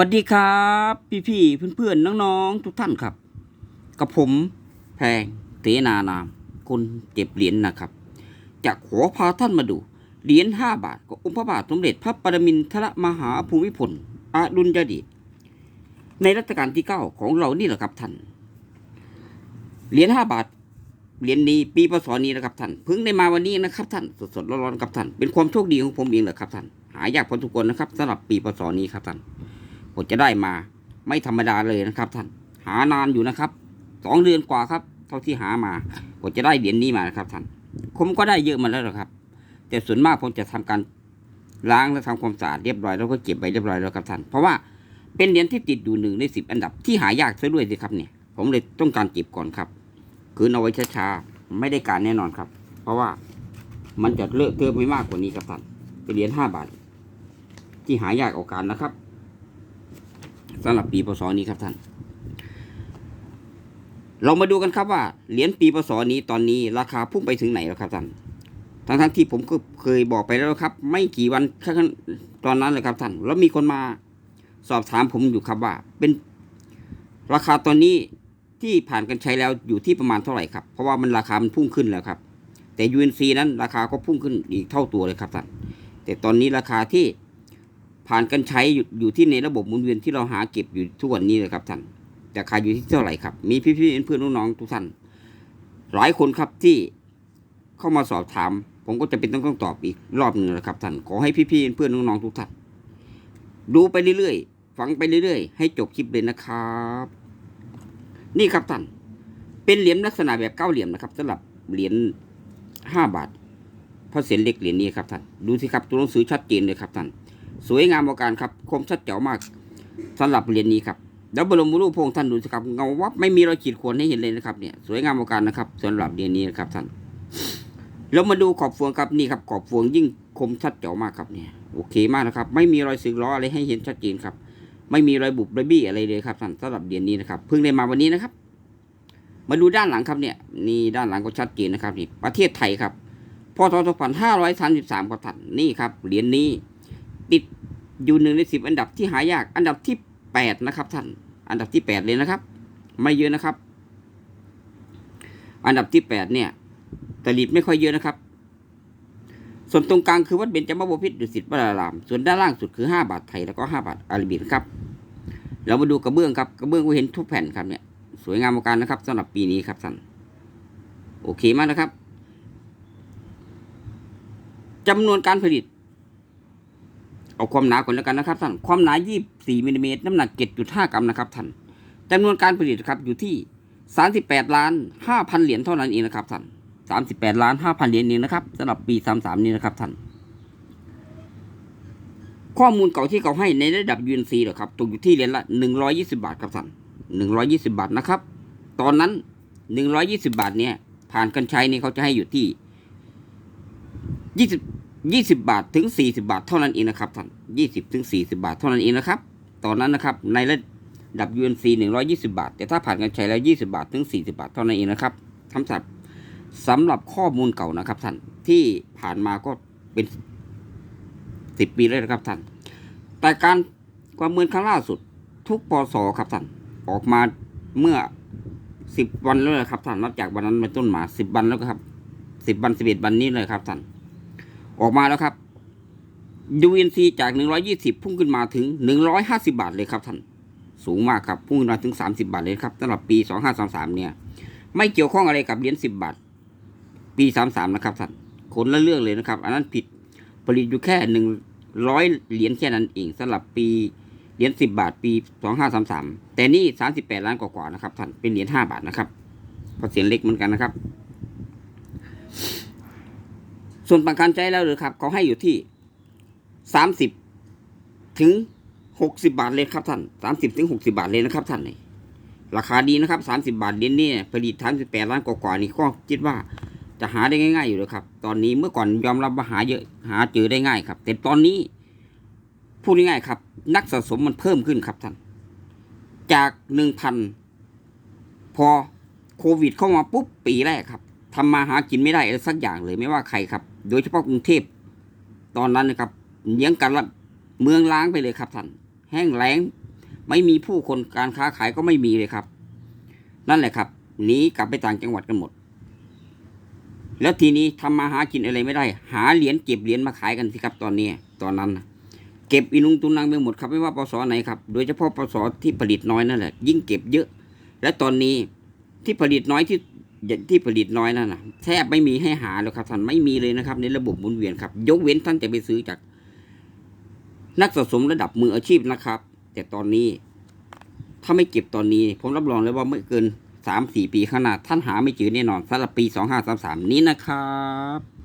วัสดีครับ พี่พี่เพื่อนเพื่อนน้องๆทุกท่านครับ กับผมแพงเตนานามคนเก็บเหรียญนะครับ จะขอพาท่านมาดูเหรียญห้าบาทขององค์พระบาทสมเด็จพระปรมินทรมหาภูมิพลอดุลยเดชในรัชกาลที่เก้าของเรานี่แหละครับท่านเหรียญห้าบาทเหรียญนี้ปีพศนี้นะครับท่านเพิ่งได้มาวันนี้นะครับท่านสดๆร้อนๆครับท่านเป็นความโชคดีของผมเองแหละครับท่านหายากพอทุกคนนะครับสำหรับปีพศนี้ครับท่าน ผมจะได้มา ไม่ธรรมดาเลยนะครับท่านหานานอยู่นะครับสองเดือนกว่าครับ เท่าที่หามาผมจะได้เหรียญนี้มานะครับท่านผมก็ได้เยอะมาแล้วครับ แต่ส่วนมากผมจะทำการล้างและทำความสะอาดเรียบร้อยแล้วก็เก็บไว้เรียบร้อยแล้วครับท่านเพราะว่าเป็นเหรียญที่ติดอยู่หนึ่งในสิบอันดับที่หายากซะด้วยสิครับเนี่ย ผมเลยต้องการเก็บก่อนครับ คืนเอาไว้ช้าๆไม่ได้การแน่นอนครับ เพราะว่ามันจะเลอะเทอะไม่มากกว่านี้ครับท่านเป็นเหรียญห้าบาท ที่หายากออกการนะครับ สำหรับปีพศนี้ครับท่าน เรามาดูกันครับว่าเหรียญปีพศนี้ตอนนี้ราคาพุ่งไปถึงไหนแล้วครับท่านทั้งทั้งที่ผมก็เคยบอกไปแล้วครับ ไม่กี่วันแค่ตอนนั้นเลยครับท่าน แล้วมีคนมาสอบถามผมอยู่ครับว่า เป็นราคาตอนนี้ที่ผ่านกันใช้แล้วอยู่ที่ประมาณเท่าไหร่ครับ เพราะว่ามันราคามันพุ่งขึ้นแล้วครับ แต่ UNC นั้นราคาก็พุ่งขึ้นอีกเท่าตัวเลยครับท่านแต่ตอนนี้ราคาที่ ผ่านกันใช้อยู่อยู่ที่ในระบบหมุนเวียนที่เราหาเก็บอยู่ทุกวันนี้เลยครับท่านแต่ขายอยู่ที่เท่าไหร่ครับ มีพี่ๆเพื่อนๆน้องๆทุกท่านหลายคนครับที่เข้ามาสอบถาม ผมก็จะเป็นต้องต้องตอบอีกรอบหนึ่งนะครับท่านขอให้พี่ๆเพื่อนๆน้องๆทุกท่านดูไปเรื่อยๆฟังไปเรื่อยๆ ให้จบคลิปเลยนะครับ นี่ครับท่านเป็นเหรียญลักษณะแบบเก้าเหลี่ยมนะครับสำหรับเหรียญห้าบาทเพราะเศษเล็กเหรียญนี้ครับท่านดูสิครับตัวหนังสือชัดเจนเลยครับท่าน สวยงามประการครับ คมชัดแจ๋วมากสำหรับเหรียญนี้ครับแล้วบรมรูปพระองค์ท่านดูสิครับเงาวับไม่มีรอยขีดข่วนให้เห็นเลยนะครับเนี่ยสวยงามประการนะครับสำหรับเหรียญนี้นะครับท่านเรามาดูขอบเฟืองครับนี่ครับขอบเฟืองยิ่งคมชัดแจ๋วมากครับเนี่ยโอเคมากนะครับ ไม่มีรอยสึกล้ออะไรให้เห็นชัดเจนครับ ไม่มีรอยบุบรอยบี้อะไรเลยครับท่านสำหรับเหรียญนี้นะครับเพิ่งได้มาวันนี้นะครับ มาดูด้านหลังครับเนี่ยนี่ด้านหลังก็ชัดเจนนะครับนี่ประเทศไทยครับพศ2533ครับท่านนี่ครับเหรียญนี้ ติดอยู่หนึ่งในสิบอันดับที่หายาก อันดับที่แปดนะครับท่าน อันดับที่แปดเลยนะครับ ไม่เยอะนะครับ อันดับที่แปดเนี่ยตลิดไม่ค่อยเยอะนะครับ ส่วนตรงกลางคือวัดเบญจมบพิตรดุสิตวราราม ส่วนด้านล่างสุดคือห้าบาทไทยแล้วก็ห้าบาทอาราบิกครับ เรามาดูกระเบื้องครับ กระเบื้องก็เห็นทุกแผ่นครับเนี่ย สวยงามมากนะครับสำหรับปีนี้ครับท่าน โอเคมากนะครับจำนวนการผลิต เอาความหนาก่อนแล้วกันนะครับท่าน ความหนา 24มิลลิเมตรน้ำหนัก 7.5 กรัมนะครับท่านจำนวนการผลิตครับอยู่ที่ 38 ล้าน 5,000 เหรียญเท่านั้นเองนะครับท่าน 38 ล้าน 5,000 เหรียญนี้นะครับสำหรับปี 33 นี้นะครับท่าน ข้อมูลเก่าที่เขาให้ในระดับ UNC เหรอครับตกอยู่ที่เหรียญละ 120 บาทครับท่าน 120 บาทนะครับ ตอนนั้น 120 บาทเนี่ยผ่านกันใช้นี่เขาจะให้อยู่ที่ 20 20 บาทถึง 40 บาทเท่านั้นเองนะครับท่าน20 ถึง 40 บาทเท่านั้นเองนะครับ ตอนนั้นนะครับในระดับ UNC 120 บาท แต่ถ้าผ่านกันใช้แล้ว 20 บาทถึง 40 บาทเท่านั้นเองนะครับคำศัพท์สำหรับข้อมูลเก่านะครับท่านที่ผ่านมาก็เป็น 10 ปีแล้วนะครับท่านแต่การประเมินครั้งล่าสุดทุกปศครับท่านออกมาเมื่อ 10 วันแล้วนะครับท่านนับจากวันนั้นเป็นต้นมา 10 วันแล้วครับ 10 วัน 11 วันนี้เลยครับท่าน ออกมาแล้วครับ UNC จาก 120 พุ่งขึ้นมาถึง 150 บาทเลยครับท่าน สูงมากครับพุ่งขึ้นมาถึง 30 บาทเลยครับสำหรับปี 2533 เนี่ย ไม่เกี่ยวข้องอะไรกับเหรียญ10 บาท ปี 33 นะครับท่านคนละเรื่องเลยนะครับ อันนั้นผิดผลิตอยู่แค่ 100 เหรียญแค่นั้นเองสำหรับปีเหรียญ10 บาท ปี 2533 แต่นี่ 38 ล้านกว่าๆนะครับท่านเป็นเหรียญ5บาทนะครับเพราะเสียงเล็กเหมือนกันนะครับ ส่วนประกันใจแล้วหรือครับ เขาให้อยู่ที่สามสิบถึงหกสิบาทเลยครับท่านสามสิบถึงหกสิบาทเลยนะครับท่านนี่ราคาดีนะครับสามสิบาทเดนนี่ผลิตทั้งสิบแปดล้านกว่าๆนี่ก็คิดว่าจะหาได้ง่าย ๆ อยู่เลยครับ ตอนนี้เมื่อก่อนยอมรับว่าหาเยอะหาเจอได้ง่ายครับ แต่ตอนนี้พูดง่ายๆครับ นักสะสมมันเพิ่มขึ้นครับท่าน จากหนึ่งพันพอโควิดเข้ามาปุ๊บปีแรกครับ ทำมาหากินไม่ได้สักอย่างเลยไม่ว่าใครครับ โดยเฉพาะกรุงเทพตอนนั้นนะครับเลี้ยงกันละเมืองล้างไปเลยครับท่านแห้งแล้งไม่มีผู้คนการค้าขายก็ไม่มีเลยครับ นั่นแหละครับหนีกลับไปต่างจังหวัดกันหมด แล้วทีนี้ทำมาหากินอะไรไม่ได้ หาเหรียญเก็บเหรียญมาขายกันสิครับตอนนี้ ตอนนั้นเก็บอีนุงตุนังไปหมดครับไม่ว่าปศไหนครับโดยเฉพาะปศที่ผลิตน้อยนั่นแหละยิ่งเก็บเยอะ และตอนนี้ที่ผลิตน้อยที่ ที่ผลิตน้อยนั่นนะแทบไม่มีให้หาแล้วครับท่านไม่มีเลยนะครับ ในระบบหมุนเวียนครับ ยกเว้นท่านจะไปซื้อจาก นักสะสมระดับมืออาชีพนะครับ แต่ตอนนี้ถ้าไม่เก็บตอนนี้ ผมรับรองเลยว่าไม่เกินสามสี่ปีข้างหน้าท่านหาไม่เจอแน่นอนสำหรับปีสองห้าสามสามนี้นะครับ